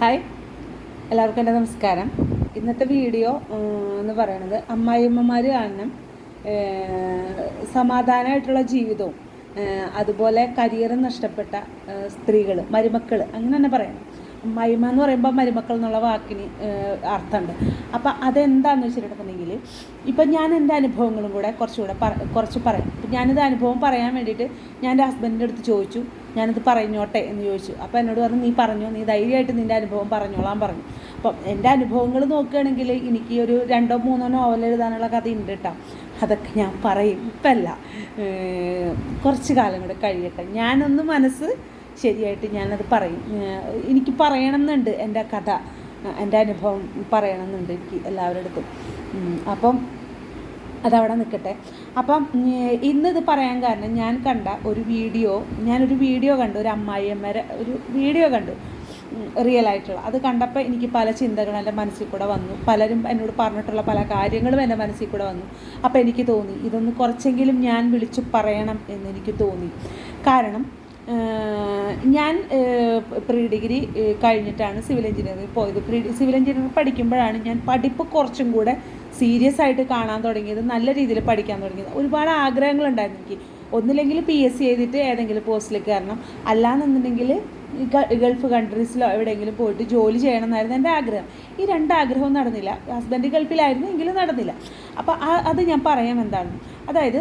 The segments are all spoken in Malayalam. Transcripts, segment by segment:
ഹായ്. എല്ലാവർക്കും എന്റെ നമസ്കാരം. ഇന്നത്തെ വീഡിയോ എന്ന് പറയുന്നത് അമ്മായിയമ്മമാർ കാരണം സമാധാനമായിട്ടുള്ള ജീവിതവും അതുപോലെ കരിയറും നഷ്ടപ്പെട്ട സ്ത്രീകൾ മരുമക്കൾ അങ്ങനെ തന്നെ പറയണം. അമ്മായിമ്മ എന്ന് പറയുമ്പോൾ മരുമക്കൾ എന്നുള്ള വാക്കിന് അർത്ഥമുണ്ട്. അപ്പം അതെന്താണെന്ന് വെച്ചിട്ടുണ്ടെന്നുണ്ടെങ്കിൽ ഇപ്പം ഞാൻ എന്റെ അനുഭവങ്ങളും കൂടെ കുറച്ചുകൂടെ പറ കുറച്ച് പറയാം. ഇപ്പം ഞാനിത് അനുഭവം പറയാൻ വേണ്ടിയിട്ട് ഞാൻ എന്റെ ഹസ്ബൻഡിന്റെ അടുത്ത് ചോദിച്ചു. ഞാനിത് പറഞ്ഞോട്ടെ എന്ന് ചോദിച്ചു. അപ്പോൾ എന്നോട് പറഞ്ഞു നീ പറഞ്ഞോ നീ ധൈര്യമായിട്ട് നിന്റെ അനുഭവം പറഞ്ഞോളാൻ പറഞ്ഞു. അപ്പം എന്റെ അനുഭവങ്ങൾ നോക്കുകയാണെങ്കിൽ എനിക്ക് ഒരു രണ്ടോ മൂന്നോ നോവൽ എഴുതാനുള്ള കഥ ഉണ്ട് കേട്ടോ അതൊക്കെ ഞാൻ പറയും. ഇപ്പല്ല. കുറച്ച് കാലം കൂടെ കഴിയട്ടെ. ഞാനൊന്ന് മനസ്സ് ശരിയായിട്ട് ഞാനത് പറയും. എനിക്ക് പറയണമെന്നുണ്ട് എന്റെ കഥ. എന്റെ അനുഭവം പറയണമെന്നുണ്ട് എനിക്ക് എല്ലാവരുടെ അടുത്തും അപ്പം അതവിടെ നിൽക്കട്ടെ. അപ്പം ഇന്നിത് പറയാൻ കാരണം ഞാൻ കണ്ട ഒരു വീഡിയോ ഞാനൊരു വീഡിയോ കണ്ടു ഒരു അമ്മായിയമ്മരെ ഒരു വീഡിയോ കണ്ടു. റിയൽ ആയിട്ടുള്ള. അത് കണ്ടപ്പോൾ എനിക്ക് പല ചിന്തകളും എന്റെ മനസ്സിൽ കൂടെ വന്നു. പലരും എന്നോട് പറഞ്ഞിട്ടുള്ള പല കാര്യങ്ങളും എന്റെ മനസ്സിൽ കൂടെ വന്നു. അപ്പോൾ എനിക്ക് തോന്നി ഇതൊന്ന് കുറച്ചെങ്കിലും ഞാൻ വിളിച്ചു പറയണം എന്ന് എനിക്ക് തോന്നി. കാരണം ഞാൻ പ്രീ ഡിഗ്രി കഴിഞ്ഞിട്ടാണ് സിവിൽ എഞ്ചിനീയറിംഗ് പോയത്. പ്രീ സിവിൽ എഞ്ചിനീയറിംഗ് പഠിക്കുമ്പോഴാണ് ഞാൻ പഠിപ്പ് കുറച്ചും കൂടെ സീരിയസ് ആയിട്ട് കാണാൻ തുടങ്ങിയത് നല്ല രീതിയിൽ പഠിക്കാൻ തുടങ്ങിയത്. ഒരുപാട് ആഗ്രഹങ്ങളുണ്ടായിരുന്നു എനിക്ക്. ഒന്നില്ലെങ്കിൽ പി എസ് സി ചെയ്തിട്ട് ഏതെങ്കിലും പോസ്റ്റിലേക്ക് കയറണം. അല്ലാന്നുണ്ടെങ്കിൽ ഗൾഫ് കൺട്രീസിലോ എവിടെയെങ്കിലും പോയിട്ട് ജോലി ചെയ്യണം എന്നായിരുന്നു എന്റെ ആഗ്രഹം. ഈ രണ്ട് ആഗ്രഹവും നടന്നില്ല. ഹസ്ബൻഡ് ഗൾഫിലായിരുന്നു എങ്കിലും നടന്നില്ല. അപ്പോൾ അത് ഞാൻ പറയാം എന്താണ് അതായത്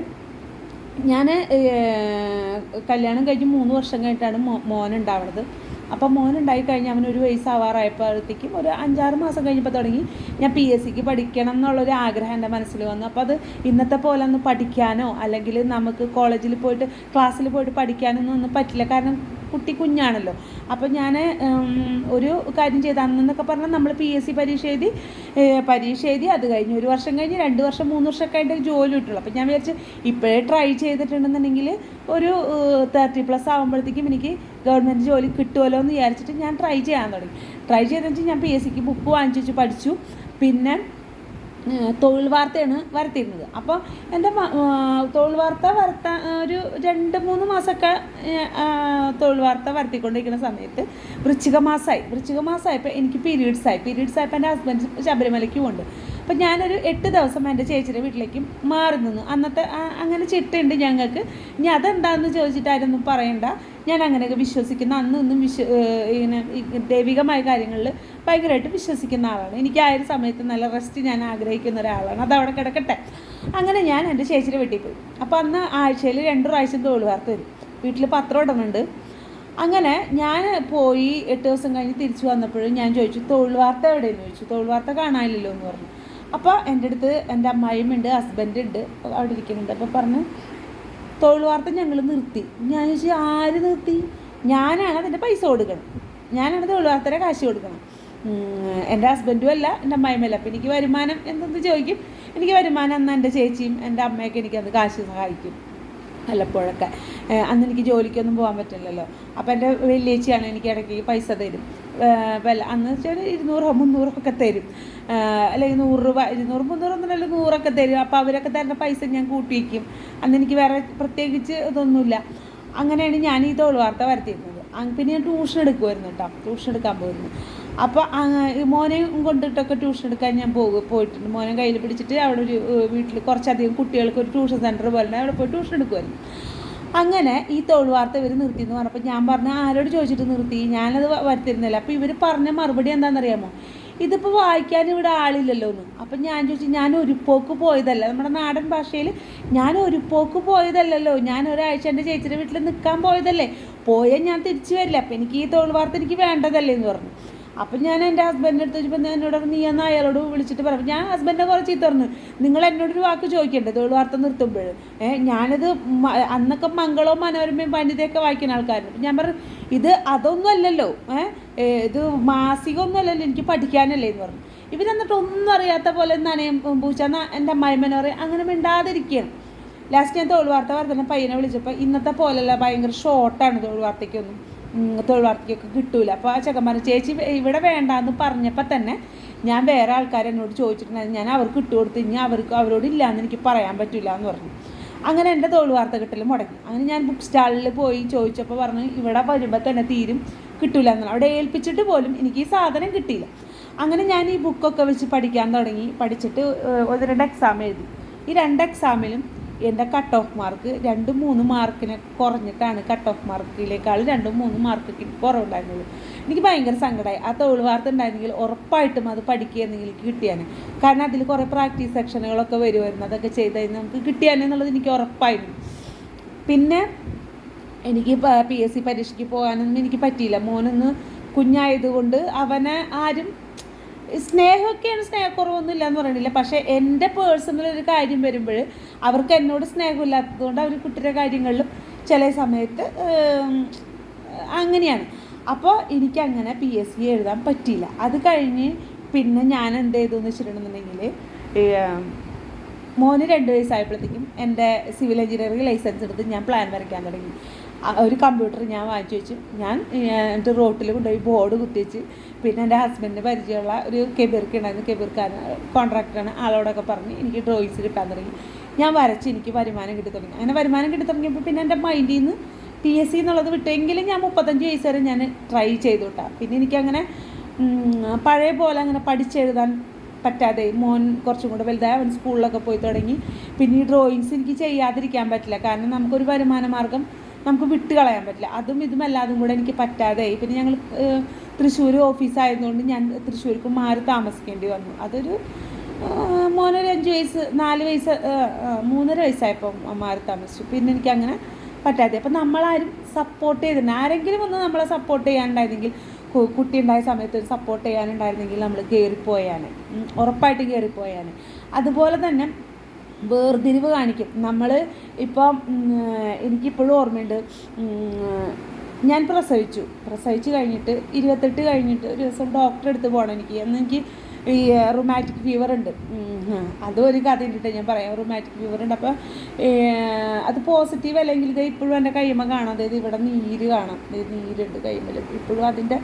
ഞാൻ കല്യാണം കഴിഞ്ഞ് മൂന്ന് വർഷം കഴിഞ്ഞിട്ടാണ് മോ മോനുണ്ടാവണത്. അപ്പോൾ മോനുണ്ടായി കഴിഞ്ഞ് അവൻ ഒരു വയസ്സാവാറായപ്പോഴത്തേക്കും ഒരു അഞ്ചാറ് മാസം കഴിഞ്ഞപ്പോൾ തുടങ്ങി ഞാൻ പി എസ് സിക്ക് പഠിക്കണം എന്നുള്ളൊരു ആഗ്രഹം എന്റെ മനസ്സിൽ വന്നു. അപ്പോൾ അത് ഇന്നത്തെ പോലെ ഒന്ന് പഠിക്കാനോ അല്ലെങ്കിൽ നമുക്ക് കോളേജിൽ പോയിട്ട് ക്ലാസ്സിൽ പോയിട്ട് പഠിക്കാനൊന്നും ഒന്നും പറ്റില്ല. കാരണം കുട്ടി കുഞ്ഞാണല്ലോ. അപ്പോൾ ഞാൻ ഒരു കാര്യം ചെയ്ത് അന്നെന്നൊക്കെ പറഞ്ഞാൽ നമ്മൾ പി എസ് സി പരീക്ഷ എഴുതി പരീക്ഷ എഴുതി അത് കഴിഞ്ഞ് ഒരു വർഷം കഴിഞ്ഞ് രണ്ട് വർഷം മൂന്ന് വർഷമൊക്കെ ആയിട്ട് ജോലി കിട്ടുള്ളൂ. അപ്പോൾ ഞാൻ വിചാരിച്ച് ഇപ്പോഴേ ട്രൈ ചെയ്തിട്ടുണ്ടെന്നുണ്ടെങ്കിൽ ഒരു തേർട്ടി പ്ലസ് ആകുമ്പോഴത്തേക്കും എനിക്ക് ഗവൺമെന്റ് ജോലി കിട്ടുമല്ലോ എന്ന് വിചാരിച്ചിട്ട് ഞാൻ ട്രൈ ചെയ്യാൻ തുടങ്ങി. ട്രൈ ചെയ്തെന്ന് വെച്ചാൽ ഞാൻ പി എസ് സിക്ക് ബുക്ക് വാങ്ങിച്ചു പഠിച്ചു. പിന്നെ തൊഴിൽ വാർത്തയാണ് വരുത്തിയിരുന്നത്. അപ്പോൾ എന്റെ തൊഴിൽ വാർത്ത വരുത്ത ഒരു രണ്ട് മൂന്ന് മാസമൊക്കെ തൊഴിൽ വാർത്ത വരുത്തിക്കൊണ്ടിരിക്കുന്ന സമയത്ത് വൃശ്ചിക മാസമായി. വൃശ്ചിക മാസമായപ്പോൾ എനിക്ക് പീരീഡ്സ് ആയി. പീരീഡ്സ് ആയപ്പോൾ എന്റെ ഹസ്ബൻഡ് ശബരിമലയ്ക്ക് ഉണ്ട് അപ്പം ഞാനൊരു എട്ട് ദിവസം എന്റെ ചേച്ചിയുടെ വീട്ടിലേക്ക് മാറി നിന്നു. അന്നത്തെ അങ്ങനെ ചിട്ടുണ്ട് ഞങ്ങൾക്ക്. ഇനി അതെന്താണെന്ന് ചോദിച്ചിട്ടായിരുന്നു പറയണ്ട. ഞാൻ അങ്ങനെയൊക്കെ വിശ്വസിക്കുന്ന അന്നൊന്നും വിശ്വ ഇങ്ങനെ ദൈവികമായ കാര്യങ്ങളിൽ ഭയങ്കരമായിട്ട് വിശ്വസിക്കുന്ന ആളാണ്. എനിക്ക് ആ ഒരു സമയത്ത് നല്ല റെസ്റ്റ് ഞാൻ ആഗ്രഹിക്കുന്ന ഒരാളാണ്. അത് അവിടെ കിടക്കട്ടെ. അങ്ങനെ ഞാൻ എന്റെ ചേച്ചിയുടെ വീട്ടിൽ പോയി. അപ്പോൾ അന്ന് ആഴ്ചയിൽ രണ്ട് പ്രാവശ്യം തോൾ വാർത്ത വരും. വീട്ടിൽ പത്രം ഇടുന്നുണ്ട്. അങ്ങനെ ഞാൻ പോയി എട്ട് ദിവസം കഴിഞ്ഞ് തിരിച്ചു വന്നപ്പോഴും ഞാൻ ചോദിച്ചു തൊഴിൽ വാർത്ത എവിടെയെന്ന്? ചോദിച്ചു. തൊഴിൽ വാർത്ത കാണാനില്ലല്ലോ എന്ന് പറഞ്ഞു. അപ്പോൾ എന്റെ അടുത്ത് എന്റെ അമ്മായിയും ഉണ്ട് ഹസ്ബൻഡ് ഉണ്ട് അവിടെ ഇരിക്കുന്നുണ്ട്. അപ്പോൾ പറഞ്ഞു തൊഴിൽ വാർത്ത ഞങ്ങൾ നിർത്തി. ഞാൻ ചോദിച്ചു ആര് നിർത്തി? ഞാനാണ് അതിന്റെ പൈസ കൊടുക്കണം. ഞാനാണ് തൊഴിൽ വാർത്തയുടെ കാശ് കൊടുക്കണം. എന്റെ ഹസ്ബൻഡും അല്ല എന്റെ അമ്മായിമല്ല അപ്പം എനിക്ക് വരുമാനം എന്തെന്ന് ചോദിക്കും? എനിക്ക് വരുമാനം എന്നാൽ എന്റെ ചേച്ചിയും എന്റെ അമ്മയൊക്കെ അത് കാശ് സഹായിക്കും. വല്ലപ്പോഴൊക്കെ. അന്ന് എനിക്ക് ജോലിക്കൊന്നും പോകാൻ പറ്റില്ലല്ലോ. അപ്പോൾ എന്റെ വലിയേച്ചിയാണ് എനിക്ക് ഇടയ്ക്ക് പൈസ തരും. വല്ല അന്ന് വെച്ചാൽ ഇരുന്നൂറോ മുന്നൂറോ ഒക്കെ തരും അല്ലെങ്കിൽ നൂറ് രൂപ ഇരുന്നൂറ് മുന്നൂറൊന്നുമല്ല നൂറൊക്കെ തരും. അപ്പോൾ അവരൊക്കെ തരുന്ന പൈസ ഞാൻ കൂട്ടി വയ്ക്കും അന്ന് എനിക്ക് വേറെ പ്രത്യേകിച്ച് ഇതൊന്നുമില്ല. അങ്ങനെയാണ് ഞാൻ ഈ തോൾ വാർത്ത വരുത്തിയിരുന്നത്. പിന്നെ ഞാൻ ട്യൂഷൻ എടുക്കുമായിരുന്നു കേട്ടോ. ട്യൂഷൻ എടുക്കാൻ പോയിരുന്നു. അപ്പോൾ മോനെയും കൊണ്ടിട്ടൊക്കെ ട്യൂഷൻ എടുക്കാൻ ഞാൻ പോകും പോയിട്ടുണ്ട്. മോനെ കയ്യിൽ പിടിച്ചിട്ട് അവിടെ ഒരു വീട്ടിൽ കുറച്ചധികം കുട്ടികൾക്ക് ഒരു ട്യൂഷൻ സെന്റർ പോലെ. അവിടെ പോയി ട്യൂഷൻ എടുക്കുമായിരുന്നു അങ്ങനെ ഈ തൊഴിൽ വാർത്ത ഇവർ നിർത്തി എന്ന് പറഞ്ഞപ്പോൾ ഞാൻ പറഞ്ഞു ആരോട് ചോദിച്ചിട്ട് നിർത്തി? ഞാനത് വരുത്തിരുന്നില്ല അപ്പോൾ ഇവർ പറഞ്ഞ മറുപടി എന്താണെന്നറിയാമോ? ഇതിപ്പോൾ വായിക്കാൻ ഇവിടെ ആളില്ലല്ലോ എന്ന് അപ്പം ഞാൻ ചോദിച്ചു ഞാൻ ഒരു പോക്ക് പോയതല്ല. നമ്മുടെ നാടൻ ഭാഷയിൽ ഞാൻ ഒരു പോക്ക് പോയതല്ലല്ലോ. ഞാൻ ഒരാഴ്ച എന്റെ ചേച്ചിയുടെ വീട്ടിൽ നിൽക്കാൻ പോയതല്ലേ. പോയാൽ ഞാൻ തിരിച്ചു വരില്ല. അപ്പം എനിക്ക് ഈ തൊഴിൽ വാർത്ത എനിക്ക് വേണ്ടതല്ലേ എന്ന് പറഞ്ഞു. അപ്പം ഞാൻ എന്റെ ഹസ്ബൻഡിന്റെ അടുത്ത് ഞാൻ എന്നോട് പറഞ്ഞു, നീ എന്നാൽ അയാളോട് വിളിച്ചിട്ട് പറഞ്ഞു ഞാൻ ഹസ്ബൻഡിനെ കുറച്ച് ചീത്ത പറഞ്ഞു നിങ്ങൾ എന്നോടൊരു വാക്ക് ചോദിക്കേണ്ടത് തൊഴിൽ വാർത്ത നിർത്തുമ്പോൾ ഞാനത് അന്നൊക്കെ മംഗളവും മനോരമയും പണ്ഡിതയൊക്കെ വായിക്കുന്ന ആൾക്കാരുണ്ട് ഞാൻ പറഞ്ഞു ഇത് അതൊന്നും അല്ലല്ലോ ഇത് മാസികമൊന്നും അല്ലല്ലോ എനിക്ക് പഠിക്കാനല്ലേ എന്ന് പറഞ്ഞു. ഇവരെന്നിട്ട് ഒന്നും അറിയാത്ത പോലെ എന്താണ് പൂച്ചെന്ന എന്റെ അമ്മായിമ്മനെ പറയും അങ്ങനെ മിണ്ടാതിരിക്കുകയാണ് ലാസ്റ്റ് ഞാൻ തൊഴിൽ വാർത്ത വർദ്ധന പയ്യനെ വിളിച്ചപ്പോൾ ഇന്നത്തെ പോലെയല്ല ഭയങ്കര ഷോർട്ടാണ് തൊഴിൽ വാർത്തയ്ക്കൊന്നും. വാർത്തയ്ക്കൊക്കെ കിട്ടൂല. അപ്പോൾ ആ ചെക്കന്മാർ ചേച്ചി ഇവിടെ വേണ്ടാന്ന് പറഞ്ഞപ്പോൾ തന്നെ ഞാൻ വേറെ ആൾക്കാർ എന്നോട് ചോദിച്ചിട്ടുണ്ടായിരുന്നു ഞാൻ അവർക്ക് ഇട്ട് കൊടുത്ത് ഇനി അവർക്ക് അവരോട് ഇല്ലയെന്ന് എനിക്ക് പറയാൻ പറ്റില്ല എന്ന് പറഞ്ഞു. അങ്ങനെ എന്റെ തൊഴിൽ വാർത്ത കിട്ടൽ മുടങ്ങി. അങ്ങനെ ഞാൻ ബുക്ക് സ്റ്റാളിൽ പോയി ചോദിച്ചപ്പോൾ പറഞ്ഞു ഇവിടെ വരുമ്പോൾ തന്നെ തീരും കിട്ടൂല എന്നാണ് അവിടെ ഏൽപ്പിച്ചിട്ട് പോലും എനിക്ക് ഈ സാധനം കിട്ടിയില്ല. അങ്ങനെ ഞാൻ ഈ ബുക്കൊക്കെ വെച്ച് പഠിക്കാൻ തുടങ്ങി. പഠിച്ചിട്ട് ഒരു രണ്ട് എക്സാം എഴുതി. ഈ രണ്ട് എക്സാമിലും എന്റെ കട്ട് ഓഫ് മാർക്ക് രണ്ട് മൂന്ന് മാർക്കിനെ കുറഞ്ഞിട്ടാണ് കട്ട് ഓഫ് മാർക്കിലേക്കാൾ രണ്ട് മൂന്ന് മാർക്ക് കുറവുണ്ടായിരുന്നുള്ളൂ എനിക്ക് ഭയങ്കര സങ്കടമായി ആ തൊഴിൽ വാർത്ത ഉണ്ടായിരുന്നെങ്കിൽ ഉറപ്പായിട്ടും അത് പഠിക്കുകയെന്നെങ്കിൽ എനിക്ക് കാരണം അതിൽ കുറേ പ്രാക്ടീസ് സെക്ഷനുകളൊക്കെ വരുമായിരുന്നു. അതൊക്കെ ചെയ്ത് കഴിഞ്ഞാൽ നമുക്ക് കിട്ടിയാനെന്നുള്ളത് എനിക്ക് ഉറപ്പായിരുന്നു. പിന്നെ എനിക്ക് പി എസ് സി പരീക്ഷയ്ക്ക് പോകാനൊന്നും എനിക്ക് പറ്റിയില്ല. മോനൊന്ന് കുഞ്ഞായതുകൊണ്ട് അവനെ ആരും സ്നേഹമൊക്കെയാണ് സ്നേഹക്കുറവൊന്നും ഇല്ല എന്ന് പറയണില്ല. പക്ഷേ എന്റെ പേഴ്സണൽ ഒരു കാര്യം വരുമ്പോൾ അവർക്ക് എന്നോട് സ്നേഹമില്ലാത്തതുകൊണ്ട് അവർ കുട്ടിയുടെ കാര്യങ്ങളിലും ചില സമയത്ത് അങ്ങനെയാണ്. അപ്പോൾ എനിക്കങ്ങനെ പി എസ് സി എഴുതാൻ പറ്റിയില്ല. അത് കഴിഞ്ഞ് പിന്നെ ഞാൻ എന്ത് ചെയ്തു എന്ന് വെച്ചിട്ടുണ്ടെന്നുണ്ടെങ്കിൽ മോന് രണ്ട് വയസ്സായപ്പോഴത്തേക്കും എന്റെ സിവിൽ എഞ്ചിനീയറിംഗ് ലൈസൻസ് എടുത്ത് ഞാൻ പ്ലാൻ വരയ്ക്കാൻ തുടങ്ങി. ഒരു കമ്പ്യൂട്ടർ ഞാൻ വാങ്ങിച്ചു വെച്ചു. ഞാൻ എന്റെ റോട്ടിൽ കൊണ്ടുപോയി ബോർഡ് കുത്തിവെച്ച് പിന്നെ എന്റെ ഹസ്ബൻഡിന് പരിചയമുള്ള ഒരു കെബീർക്ക് ഉണ്ടായിരുന്നു. കെബീർക്കാരൻ കോൺട്രാക്ടറാണ് ആളോടൊക്കെ പറഞ്ഞ് എനിക്ക് ഡ്രോയിങ്സ് കിട്ടാൻ തുടങ്ങി. ഞാൻ വരച്ച് എനിക്ക് വരുമാനം കിട്ടി തുടങ്ങി. അങ്ങനെ വരുമാനം കിട്ടി തുടങ്ങിയപ്പോൾ പിന്നെ എന്റെ മൈൻഡിൽ നിന്ന് പി എസ് സി എന്നുള്ളത് വിട്ടെങ്കിലും ഞാൻ മുപ്പത്തഞ്ച് വയസ്സ് വരെ ഞാൻ ട്രൈ ചെയ്തു കേട്ടോ പിന്നെ എനിക്കങ്ങനെ പഴയ പോലെ അങ്ങനെ പഠിച്ചെഴുതാൻ പറ്റാതെ മോൻ കുറച്ചും കൂടെ വലുതായി. അവൻ സ്കൂളിലൊക്കെ പോയി തുടങ്ങി. പിന്നെ ഈ ഡ്രോയിങ്സ് എനിക്ക് ചെയ്യാതിരിക്കാൻ പറ്റില്ല. കാരണം നമുക്കൊരു വരുമാന മാർഗം നമുക്ക് വിട്ട് കളയാൻ പറ്റില്ല. അതും ഇതും എല്ലാതും കൂടെ എനിക്ക് പറ്റാതെയായി. പിന്നെ ഞങ്ങൾ തൃശ്ശൂർ ഓഫീസായതുകൊണ്ട് ഞാൻ തൃശ്ശൂർക്ക് മാറി താമസിക്കേണ്ടി വന്നു. അതൊരു മോനൊരു അഞ്ച് വയസ്സ് നാല് വയസ്സ് മൂന്നര വയസ്സായപ്പോൾ മാറി താമസിച്ചു. പിന്നെ എനിക്ക് അങ്ങനെ പറ്റാതെ അപ്പം നമ്മളാരും സപ്പോർട്ട് ചെയ്തിട്ടുണ്ട് ആരെങ്കിലും ഒന്ന് നമ്മളെ സപ്പോർട്ട് ചെയ്യാനുണ്ടായിരുന്നെങ്കിൽ കുട്ടി ഉണ്ടായ സമയത്ത് സപ്പോർട്ട് ചെയ്യാനുണ്ടായിരുന്നെങ്കിൽ നമ്മൾ കയറിപ്പോയാണ് ഉറപ്പായിട്ടും കയറിപ്പോയാണ് അതുപോലെ തന്നെ വേർതിരിവ് കാണിക്കും. നമ്മൾ ഇപ്പം എനിക്കിപ്പോഴും ഓർമ്മയുണ്ട് ഞാൻ പ്രസവിച്ചു. പ്രസവിച്ച് കഴിഞ്ഞിട്ട് ഇരുപത്തെട്ട് കഴിഞ്ഞിട്ട് ഒരു ദിവസം ഡോക്ടറെ അടുത്ത് പോകണം എനിക്ക്. അന്ന് എനിക്ക് ഈ റുമാറ്റിക് ഫീവർ ഉണ്ട്. അതും ഒരു കഥ ഇട്ടിട്ട് ഞാൻ പറയാം. റുമാറ്റിക് ഫീവർ ഉണ്ട്. അപ്പോൾ അത് പോസിറ്റീവ് അല്ലെങ്കിൽ ഇത് ഇപ്പോഴും എന്റെ കൈമ കാണാം. അതായത് ഇവിടെ നീര് കാണാം. നീരുണ്ട് കൈമൽ ഇപ്പോഴും അതിന്റെ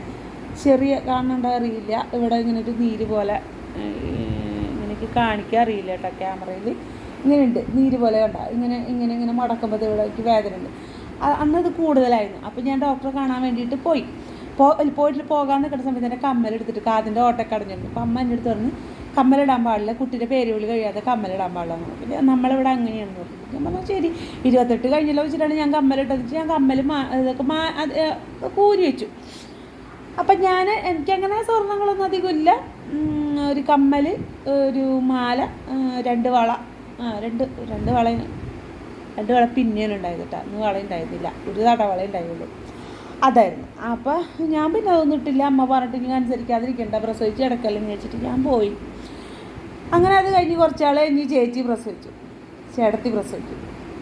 ചെറിയ കാണണ്ട അറിയില്ല. ഇവിടെ ഇങ്ങനെ ഒരു നീര് പോലെ എനിക്ക് കാണിക്കാൻ അറിയില്ല കേട്ടോ ക്യാമറയിൽ ഇങ്ങനെയുണ്ട് നീര് പോലെ കണ്ട ഇങ്ങനെ ഇങ്ങനെ ഇങ്ങനെ മടക്കുമ്പോൾ ഇവിടേക്ക് വേദന ഉണ്ട്. അന്നത് കൂടുതലായിരുന്നു. അപ്പോൾ ഞാൻ ഡോക്ടറെ കാണാൻ വേണ്ടിയിട്ട് പോയി. പോയിട്ട് പോകാൻ നിൽക്കുന്ന സമയത്ത് എന്റെ കമ്മലെടുത്തിട്ട് കാതിന്റെ ഓട്ടൊക്കെ അടഞ്ഞിട്ടുണ്ട് അപ്പോൾ അമ്മ എന്റെ അടുത്ത് പറഞ്ഞ് കമ്മലിടാൻ പാടില്ല കുട്ടിയുടെ പേര് വിളി കഴിയാതെ കമ്മലിടാൻ പാടില്ല. പിന്നെ നമ്മളിവിടെ അങ്ങനെയാണെന്ന് പറഞ്ഞു. ഞാൻ പറഞ്ഞു ശരി ഇരുപത്തെട്ട് കഴിഞ്ഞല്ലോ വെച്ചിട്ടാണ് ഞാൻ കമ്മലിട്ടത് ഞാൻ കമ്മൽ മാ ഇതൊക്കെ മാ കൂരി വെച്ചു. അപ്പം ഞാൻ എനിക്കങ്ങനെ സ്വർണങ്ങളൊന്നും അധികമില്ല. ഒരു കമ്മൽ ഒരു മാല രണ്ട് വള ആ രണ്ട് രണ്ട് വള രണ്ട് വള പിന്നെയാണ് ഉണ്ടായത് കേട്ടോ. അന്ന് വള ഉണ്ടായിരുന്നില്ല. ഒരു തട വള ഉണ്ടായുള്ളൂ. അതായിരുന്നു. അപ്പോൾ ഞാൻ പിന്നെ അതൊന്നും ഇട്ടില്ല. അമ്മ പറഞ്ഞിട്ട് ഇനി അനുസരിക്കാതിരിക്കണ്ട. പ്രസവിച്ച് കിടക്കല്ലെന്ന് വെച്ചിട്ട് ഞാൻ പോയി. അങ്ങനെ അത് കഴിഞ്ഞ് കുറച്ചാൾ കഴിഞ്ഞ് ചേച്ചി പ്രസവിച്ചു. ചേട്ടത്തി പ്രസവിച്ചു.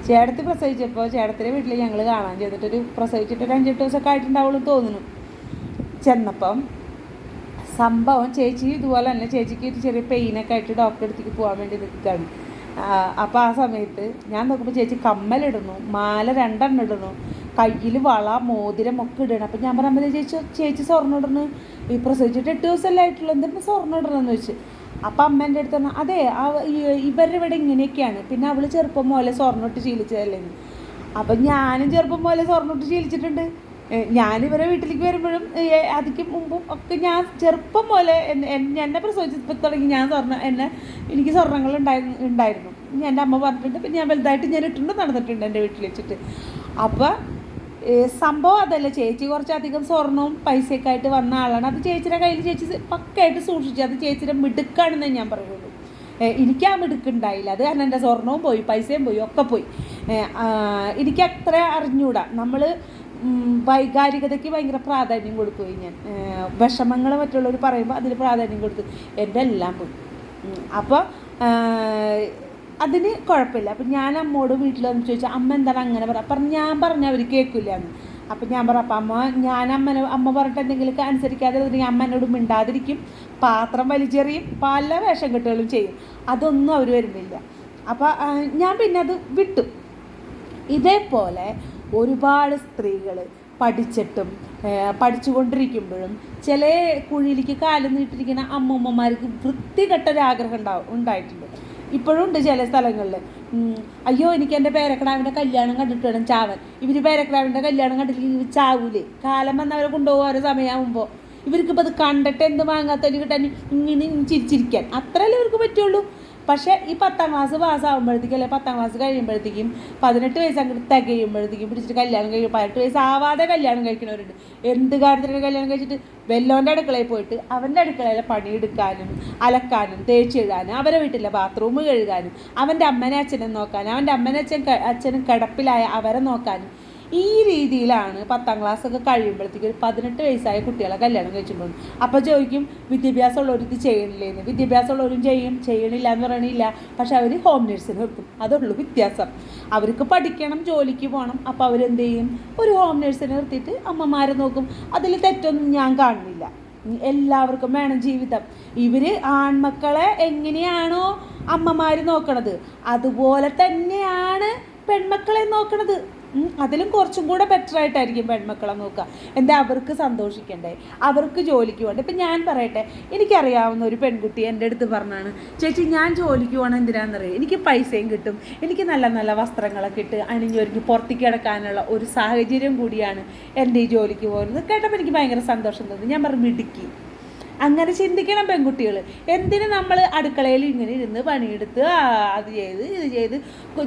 ചേട്ടത്തി പ്രസവിച്ചപ്പോൾ ചേട്ടത്തിന്റെ വീട്ടിൽ ഞങ്ങൾ കാണാൻ ചെയ്തിട്ടൊരു പ്രസവിച്ചിട്ട് ഒരു അഞ്ചെട്ട് ദിവസമൊക്കെ ആയിട്ടുണ്ടാവുള്ളൂ തോന്നുന്നു. ചെന്നപ്പം സംഭവം ചേച്ചി ഇതുപോലെ തന്നെ ചേച്ചിക്ക് ഒരു ചെറിയ പെയിനൊക്കെ ആയിട്ട് ഡോക്ടറെ അടുത്തേക്ക് പോകാൻ വേണ്ടി നിൽക്കുകയാണ്. അപ്പോൾ ആ സമയത്ത് ഞാൻ നോക്കുമ്പോൾ ചേച്ചി കമ്മലിടുന്നു മാല രണ്ടെണ്ണം ഇടുന്നു കയ്യിൽ വള മോതിരം ഒക്കെ ഇടണം അപ്പം ഞാൻ പറയുമ്പോൾ ചേച്ചി ചേച്ചി സ്വർണം ഇടുന്നു ഈ പ്രസവിച്ചിട്ട് എട്ട് ദിവസമല്ലേ ആയിട്ടുള്ളൂ എന്തിനാ സ്വർണം ഇടണമെന്ന് ചോദിച്ചു. അപ്പം അമ്മ എന്റെ അടുത്ത് പറഞ്ഞു അതെ ഇവരുടെ ഇവിടെ ഇങ്ങനെയൊക്കെയാണ്. പിന്നെ അവൾ ചെറുപ്പം പോലെ സ്വർണം ഇട്ട് ശീലിച്ചതല്ലേ? അപ്പം ഞാനും ചെറുപ്പം പോലെ സ്വർണം ഇട്ട് ശീലിച്ചിട്ടുണ്ട്. ഞാനിവരെ വീട്ടിലേക്ക് വരുമ്പോഴും അതിക്ക് മുമ്പും ഒക്കെ ഞാൻ ചെറുപ്പം പോലെ എന്നെ- പ്രസവിച്ചപ്പോൾ തുടങ്ങി ഞാൻ സ്വർണ എന്നെ എനിക്ക് സ്വർണങ്ങൾ ഉണ്ടായിരുന്നു. ഉണ്ടായിരുന്നു എന്റെ അമ്മ പറഞ്ഞിട്ടുണ്ട് പിന്നെ ഞാൻ വലുതായിട്ട് ഞാൻ ഇട്ടുണ്ട് നടന്നിട്ടുണ്ട് എന്റെ വീട്ടിൽ വെച്ചിട്ട്. അപ്പോൾ സംഭവം അതല്ല ചേച്ചി കുറച്ചധികം സ്വർണവും പൈസയൊക്കെ ആയിട്ട് വന്ന ആളാണ്. അത് ചേച്ചിയുടെ കയ്യിൽ ചേച്ചി പക്കായിട്ട് സൂക്ഷിച്ചു. അത് ചേച്ചിയുടെ മിടുക്കാണെന്നേ ഞാൻ പറയുള്ളൂ. എനിക്ക് ആ മിടുക്കുണ്ടായില്ല അത് കാരണം എന്റെ സ്വർണവും പോയി പൈസയും പോയി ഒക്കെ പോയി. എനിക്ക് അത്ര അറിഞ്ഞൂടാ. നമ്മൾ വൈകാരികതയ്ക്ക് ഭയങ്കര പ്രാധാന്യം കൊടുക്കുകയും ഞാൻ. വിഷമങ്ങൾ മറ്റുള്ളവർ പറയുമ്പോൾ അതിന് പ്രാധാന്യം കൊടുത്തു. എന്റെ എല്ലാം പോയി. അപ്പോൾ അതിന് കുഴപ്പമില്ല. അപ്പം ഞാൻ അമ്മോട് വീട്ടിൽ വന്ന് ചോദിച്ചാൽ അമ്മ എന്താണ് അങ്ങനെ പറയാം അപ്പം ഞാൻ പറഞ്ഞ അവർ കേൾക്കില്ല എന്ന് അപ്പം ഞാൻ പറഞ്ഞു അപ്പം അമ്മ ഞാൻ അമ്മനെ അമ്മ പറഞ്ഞിട്ട് എന്തെങ്കിലുമൊക്കെ അനുസരിക്കാതെ അമ്മ എന്നോട് മിണ്ടാതിരിക്കും. പാത്രം വലിച്ചെറിയും. പല വേഷം കെട്ടുകളും ചെയ്യും. അതൊന്നും അവർ വരുന്നില്ല. അപ്പം ഞാൻ പിന്നെ അത് വിട്ടു. ഇതേപോലെ ഒരുപാട് സ്ത്രീകൾ പഠിച്ചിട്ടും പഠിച്ചുകൊണ്ടിരിക്കുമ്പോഴും ചില കുഴിയിലേക്ക് കാലം നീട്ടിരിക്കുന്ന അമ്മൂമ്മമാർക്ക് വൃത്തികെട്ട ഒരാഗ്രഹം ഉണ്ടാവും ഉണ്ടായിട്ടുണ്ട്. ഇപ്പോഴും ഉണ്ട് ചില സ്ഥലങ്ങളിൽ. അയ്യോ എനിക്ക് എന്റെ പേരക്കിടാവിന്റെ കല്യാണം കണ്ടിട്ട് വേണം ചാവൻ. ഇവർ പേരക്കിടാവിന്റെ കല്യാണം കണ്ടിട്ട് ഇവർ ചാവൂലേ? കാലം വന്നവരെ കൊണ്ടുപോകും ഓരോ സമയമാകുമ്പോൾ ഇവർക്കിപ്പോൾ അത് കണ്ടിട്ട് എന്ത് വാങ്ങാത്തതിന് കിട്ടാൻ ഇങ്ങനെ ചിരിച്ചിരിക്കാൻ. അത്രയല്ലേ ഇവർക്ക് പറ്റുള്ളൂ? പക്ഷേ ഈ പത്താം ക്ലാസ് പാസ്സാകുമ്പോഴത്തേക്കും അല്ലെങ്കിൽ പത്താം ക്ലാസ് കഴിയുമ്പോഴത്തേക്കും പതിനെട്ട് വയസ്സ് അങ്ങോട്ട് തികയുമ്പോഴത്തേക്കും പിടിച്ചിട്ട് കല്യാണം കഴിയും. പതിനെട്ട് വയസ്സാവാതെ കല്യാണം കഴിക്കുന്നവരുണ്ട് എന്ത് കാര്യത്തിനാണ് കല്യാണം കഴിച്ചിട്ട്? വെല്ലോന്റെ അടുക്കളയിൽ പോയിട്ട് അവന്റെ അടുക്കളയിലെ പണിയെടുക്കാനും അലക്കാനും തേച്ചെഴുതാനും അവരെ വീട്ടിലെ ബാത്റൂം കഴുകാനും അവന്റെ അമ്മനെ അച്ഛനെ നോക്കാനും അവന്റെ അമ്മനെ അച്ഛൻ അച്ഛനും കിടപ്പിലായ അവരെ നോക്കാനും ഈ രീതിയിലാണ് പത്താം ക്ലാസ് ഒക്കെ കഴിയുമ്പോഴത്തേക്ക് ഒരു പതിനെട്ട് വയസ്സായ കുട്ടികളെ കല്യാണം കഴിച്ചിട്ടുണ്ട് അപ്പോൾ ചോദിക്കും വിദ്യാഭ്യാസം ഉള്ളവർ ഇത് ചെയ്യണില്ലേന്ന്? വിദ്യാഭ്യാസം ഉള്ളവരും ചെയ്യും ചെയ്യണില്ല എന്ന് പറയണില്ല. പക്ഷെ അവർ ഹോം നഴ്സിന് നിർത്തും അതുള്ളൂ വ്യത്യാസം. അവർക്ക് പഠിക്കണം ജോലിക്ക് പോകണം അപ്പോൾ അവരെന്ത് ചെയ്യും? ഒരു ഹോം നഴ്സിനെ നിർത്തിയിട്ട് അമ്മമാരെ നോക്കും. അതിൽ തെറ്റൊന്നും ഞാൻ കാണുന്നില്ല. എല്ലാവർക്കും വേണം ജീവിതം. ഇവർ ആൺമക്കളെ എങ്ങനെയാണോ അമ്മമാർ നോക്കണത്. അതുപോലെ തന്നെയാണ് പെൺമക്കളെ നോക്കണത്. അതിലും കുറച്ചും കൂടെ ബെറ്റർ ആയിട്ടായിരിക്കും പെൺമക്കളെ നോക്കുക. എന്താ അവർക്ക് സന്തോഷിക്കണ്ടേ? അവർക്ക് ജോലിക്ക് പോകണ്ടേ? ഇപ്പം ഞാൻ പറയട്ടെ എനിക്കറിയാവുന്ന ഒരു പെൺകുട്ടി എന്റെ അടുത്ത് പറഞ്ഞാണ് ചേച്ചി ഞാൻ ജോലിക്ക് പോകണം എന്തിനാണെന്നറിയാം എനിക്ക് പൈസയും കിട്ടും. എനിക്ക് നല്ല നല്ല വസ്ത്രങ്ങളൊക്കെ ഇട്ട് അണിഞ്ഞൊരുങ്ങി പുറത്തേക്ക് കിടക്കാനുള്ള ഒരു സാഹചര്യം കൂടിയാണ് എന്റെ ഈ ജോലിക്ക് പോകുന്നത്. കേട്ടപ്പോൾ എനിക്ക് ഭയങ്കര സന്തോഷം തോന്നി. ഞാൻ പറഞ്ഞു മിടുക്കി. അങ്ങനെ ചിന്തിക്കണം പെൺകുട്ടികൾ എന്തിന് നമ്മൾ അടുക്കളയിൽ ഇങ്ങനെ ഇരുന്ന് പണിയെടുത്ത് അത് ചെയ്ത് ഇത് ചെയ്ത്.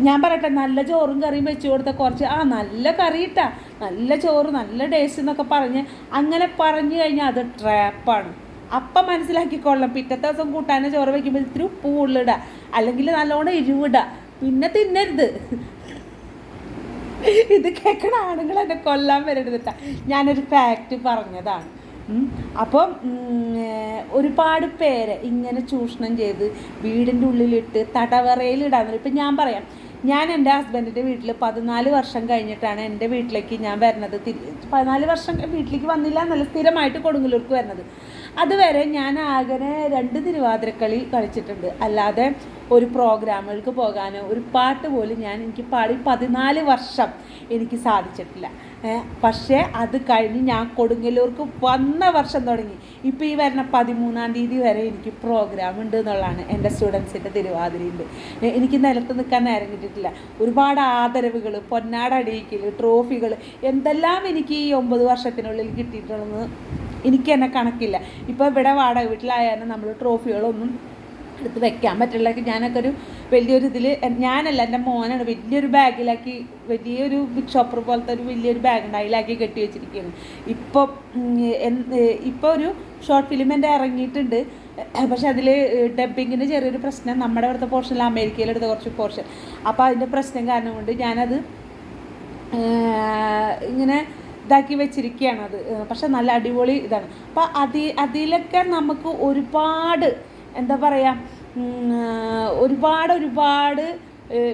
ഞാൻ പറയട്ടെ നല്ല ചോറും കറിയും വെച്ച് കൊടുത്ത കുറച്ച് ആ നല്ല കറി ഇട്ടാ. നല്ല ചോറ് നല്ല ടേസ്റ്റ് എന്നൊക്കെ പറഞ്ഞ് അങ്ങനെ പറഞ്ഞു കഴിഞ്ഞാൽ അത് ട്രാപ്പാണ് അപ്പം മനസ്സിലാക്കിക്കൊള്ളാം പിറ്റത്തെ ദിവസം കൂട്ടാനും ചോറ് വയ്ക്കുമ്പോൾ ഇത്തിരി ഉപ്പ് കൂടുതലിടുക അല്ലെങ്കിൽ നല്ലോണം എരിവിടുക പിന്നെ തിന്നരുത്. ഇത് കേൾക്കണ ആണുങ്ങൾ എന്നെ കൊല്ലാൻ വരരുത് ഞാനൊരു ഫാക്റ്റ് പറഞ്ഞതാണ്. അപ്പം ഒരുപാട് പേരെ ഇങ്ങനെ ചൂഷണം ചെയ്ത് വീടിന്റെ ഉള്ളിലിട്ട് തടവറയിലിടാൻ ഇപ്പം ഞാൻ പറയാം. ഞാൻ എന്റെ ഹസ്ബൻഡിന്റെ വീട്ടിൽ പതിനാല് വർഷം കഴിഞ്ഞിട്ടാണ് എന്റെ വീട്ടിലേക്ക് ഞാൻ വരുന്നത് പതിനാല് വർഷം വീട്ടിലേക്ക് വന്നില്ല എന്നല്ല സ്ഥിരമായിട്ട് കൊടുങ്ങല്ലൂർക്ക് വരുന്നത് അതുവരെ ഞാൻ ആകെ രണ്ട് തിരുവാതിരക്കളി കളിച്ചിട്ടുണ്ട്. അല്ലാതെ ഒരു പ്രോഗ്രാമുകൾക്ക് പോകാനോ ഒരു പാട്ട് പോലും ഞാൻ എനിക്ക് പാടി പതിനാല് വർഷം എനിക്ക് സാധിച്ചിട്ടില്ല. പക്ഷേ അത് കഴിഞ്ഞ് ഞാൻ കൊടുങ്ങല്ലൂർക്ക് വന്ന വർഷം തുടങ്ങി. ഇപ്പോൾ ഈ വരുന്ന പതിമൂന്നാം തീയതി വരെ എനിക്ക് പ്രോഗ്രാം ഉണ്ട് എന്നുള്ളതാണ് എന്റെ സ്റ്റുഡൻസിന്റെ തിരുവാതിരയുണ്ട് ഏ, എനിക്ക് നിലത്ത് നിൽക്കാൻ നേരം കിട്ടിയിട്ടില്ല. ഒരുപാട് ആദരവുകൾ പൊന്നാടടിയിക്കൽ ട്രോഫികൾ എന്തെല്ലാം എനിക്ക് ഈ ഒമ്പത് വർഷത്തിനുള്ളിൽ കിട്ടിയിട്ടുള്ളതെന്ന് എനിക്ക് തന്നെ കണക്കില്ല. ഇപ്പോൾ ഇവിടെ വാടക വീട്ടിലായാലും നമ്മൾ ട്രോഫികളൊന്നും എടുത്ത് വെക്കാൻ പറ്റില്ല ഞാനൊക്കെ ഒരു വലിയൊരു ഇതിൽ ഞാനല്ല എന്റെ മോനാണ് വലിയൊരു ബാഗിലാക്കി വലിയൊരു ബിഗ് ഷോപ്പർ പോലത്തെ ഒരു വലിയൊരു ബാഗ് ഉണ്ട് അതിലാക്കി കെട്ടി വെച്ചിരിക്കുകയാണ് ഇപ്പോൾ ഇപ്പോൾ ഒരു ഷോർട്ട് ഫിലിം എന്റെ ഇറങ്ങിയിട്ടുണ്ട്. പക്ഷെ അതിൽ ഡബ്ബിങ്ങിന് ചെറിയൊരു പ്രശ്നം. നമ്മുടെ ഇവിടുത്തെ പോർഷനിൽ അമേരിക്കയിലെടുത്ത കുറച്ച് പോർഷൻ അപ്പോൾ അതിന്റെ പ്രശ്നം കാരണം കൊണ്ട് ഞാനത് ഇങ്ങനെ ഇതാക്കി വെച്ചിരിക്കുകയാണ് അത്. പക്ഷെ നല്ല അടിപൊളി ഇതാണ്. അപ്പോൾ അതി അതിലൊക്കെ നമുക്ക് ഒരുപാട് എന്താ പറയുക ഒരുപാട് ഒരുപാട്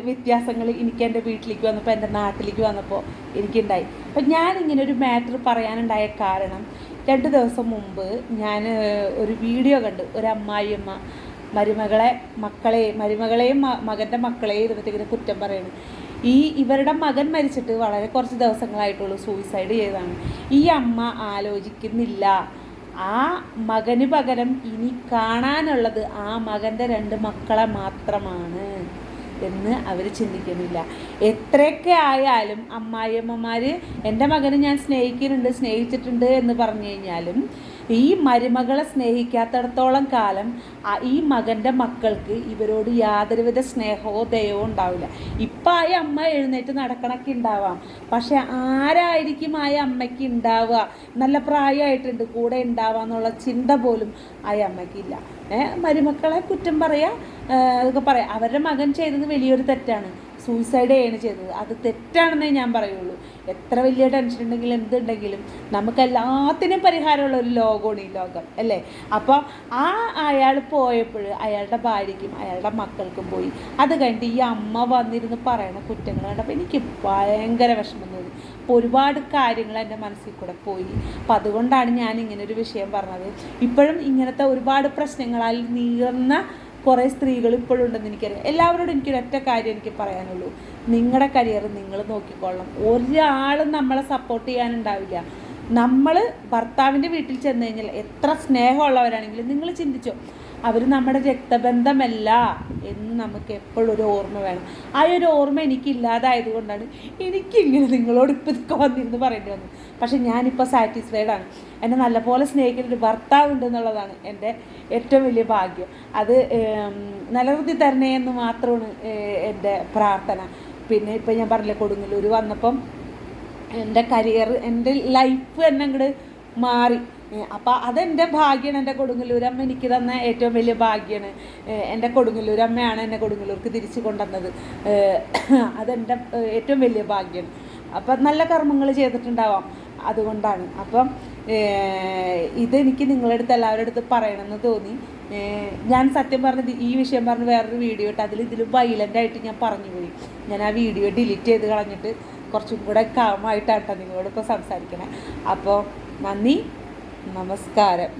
വ്യത്യാസങ്ങൾ എനിക്ക് എന്റെ വീട്ടിലേക്ക് വന്നപ്പോൾ എന്റെ നാട്ടിലേക്ക് വന്നപ്പോൾ എനിക്കുണ്ടായി. അപ്പം ഇങ്ങനെ ഒരു മാറ്റർ പറയാനുണ്ടായ കാരണം രണ്ട് ദിവസം മുമ്പ് ഞാൻ ഒരു വീഡിയോ കണ്ടു. ഒരു അമ്മായിയമ്മ മരുമകളെ മക്കളെ മരുമകളെയും മകന്റെ മക്കളെയും ഇരുന്നിട്ട് ഇങ്ങനെ കുറ്റം പറയുന്നു ഈ ഇവരുടെ മകൻ മരിച്ചിട്ട് വളരെ കുറച്ച് ദിവസങ്ങളായിട്ടുള്ളൂ സൂയിസൈഡ് ചെയ്തതാണ്. ഈ അമ്മ ആലോചിക്കുന്നില്ല. ആ മകന് പകരം ഇനി കാണാനുള്ളത് ആ മകന്റെ രണ്ട് മക്കളെ മാത്രമാണ് എന്ന് അവർ ചിന്തിക്കുന്നില്ല. എത്രയൊക്കെ ആയാലും അമ്മായിയമ്മമാർ എന്റെ മകനെ ഞാൻ സ്നേഹിക്കുന്നുണ്ട് സ്നേഹിച്ചിട്ടുണ്ട് എന്ന് പറഞ്ഞു കഴിഞ്ഞാലും ഈ മരുമകളെ സ്നേഹിക്കാത്തടത്തോളം കാലം ഈ മകന്റെ മക്കൾക്ക് ഇവരോട് യാതൊരുവിധ സ്നേഹമോ ദയവോ ഉണ്ടാവില്ല. ഇപ്പം ആ അമ്മ എഴുന്നേറ്റ് നടക്കണൊക്കെ ഉണ്ടാവാം. പക്ഷെ ആരായിരിക്കും ആ അമ്മയ്ക്ക് ഉണ്ടാവുക? നല്ല പ്രായമായിട്ടുണ്ട് കൂടെ ഉണ്ടാവുക എന്നുള്ള ചിന്ത പോലും ആ അമ്മയ്ക്കില്ല മരുമക്കളെ കുറ്റം പറയാ അതൊക്കെ പറയാം. അവരുടെ മകൻ ചെയ്തത് വലിയൊരു തെറ്റാണ്. സൂയിസൈഡ് ചെയ്യാണ് ചെയ്തത്. അത് തെറ്റാണെന്നേ ഞാൻ പറയുള്ളൂ. എത്ര വലിയ ടെൻഷൻ ഉണ്ടെങ്കിലും എന്തുണ്ടെങ്കിലും നമുക്ക് എല്ലാത്തിനും പരിഹാരമുള്ള ഒരു ലോകമാണ് ഈ ലോകം അല്ലേ? അപ്പോൾ ആ അയാൾ പോയപ്പോൾ അയാളുടെ ഭാര്യയ്ക്കും അയാളുടെ മക്കൾക്കും പോയി. അത് കഴിഞ്ഞിട്ട് ഈ അമ്മ വന്നിരുന്ന് പറയണ കുറ്റങ്ങൾ കണ്ടപ്പോൾ എനിക്ക് ഭയങ്കര വിഷമം തോന്നി. അപ്പോൾ ഒരുപാട് കാര്യങ്ങൾ എന്റെ മനസ്സിൽ കൂടെ പോയി. അപ്പം അതുകൊണ്ടാണ് ഞാൻ ഇങ്ങനെ ഒരു വിഷയം പറഞ്ഞത്. ഇപ്പോഴും ഇങ്ങനത്തെ ഒരുപാട് പ്രശ്നങ്ങളാൽ നീറുന്ന കുറേ സ്ത്രീകൾ ഇപ്പോഴും ഉണ്ടെന്ന് എനിക്കറിയാം. എല്ലാവരോടും എനിക്കൊരു ഒറ്റ കാര്യം എനിക്ക് പറയാനുള്ളൂ. നിങ്ങളുടെ കരിയർ നിങ്ങൾ നോക്കിക്കൊള്ളണം. ഒരാളും നമ്മളെ സപ്പോർട്ട് ചെയ്യാനുണ്ടാവില്ല. നമ്മൾ ഭർത്താവിന്റെ വീട്ടിൽ ചെന്ന് കഴിഞ്ഞാൽ എത്ര സ്നേഹമുള്ളവരാണെങ്കിലും നിങ്ങൾ ചിന്തിച്ചോ? അവർ നമ്മുടെ രക്തബന്ധമല്ല എന്ന് നമുക്ക് എപ്പോഴും ഒരു ഓർമ്മ വേണം. ആ ഒരു ഓർമ്മ എനിക്കില്ലാതായത് കൊണ്ടാണ് എനിക്കിങ്ങനെ നിങ്ങളോട് ഇപ്പം ഇതൊക്കെ വന്നിരുന്ന് പറയേണ്ടി വന്നു പക്ഷെ ഞാനിപ്പോൾ സാറ്റിസ്ഫൈഡ് ആണ്. എന്നെ നല്ലപോലെ സ്നേഹിക്കുന്ന ഒരു ഭർത്താവ് എന്നുള്ളതാണ് എന്റെ ഏറ്റവും വലിയ ഭാഗ്യം. അത് നിലനിർത്തി തരണേ എന്ന് മാത്രമാണ് എന്റെ പ്രാർത്ഥന. പിന്നെ ഇപ്പം ഞാൻ പറഞ്ഞില്ലേ കൊടുങ്ങല്ലൂർ വന്നപ്പം എന്റെ കരിയർ എന്റെ ലൈഫ് തന്നെ അങ്ങോട്ട് മാറി. അപ്പം അതെന്റെ ഭാഗ്യമാണ് എന്റെ കൊടുങ്ങല്ലൂരമ്മ എനിക്ക് തന്ന ഏറ്റവും വലിയ ഭാഗ്യമാണ് എന്റെ കൊടുങ്ങല്ലൂരമ്മയാണ് എന്നെ കൊടുങ്ങല്ലൂർക്ക് തിരിച്ചു കൊണ്ടുവന്നത്. അതെന്റെ ഏറ്റവും വലിയ ഭാഗ്യമാണ് അപ്പം നല്ല കർമ്മങ്ങൾ ചെയ്തിട്ടുണ്ടാവാം അതുകൊണ്ടാണ്. അപ്പം ഇതെനിക്ക് നിങ്ങളുടെ അടുത്ത് എല്ലാവരുടെ അടുത്ത് പറയണമെന്ന് തോന്നി. ഞാൻ സത്യം പറഞ്ഞത് ഈ വിഷയം പറഞ്ഞ് വേറൊരു വീഡിയോ ഇട്ട് അതിൽ ഇതിൽ വൈലന്റായിട്ട് ഞാൻ പറഞ്ഞു പോയി. ഞാൻ ആ വീഡിയോ ഡിലീറ്റ് ചെയ്ത് കളഞ്ഞിട്ട് കുറച്ചും കൂടെ കാമായിട്ടാട്ടോ നിങ്ങളോട് ഇപ്പോൾ സംസാരിക്കണേ. അപ്പോൾ നന്ദി. നമസ്കാരം.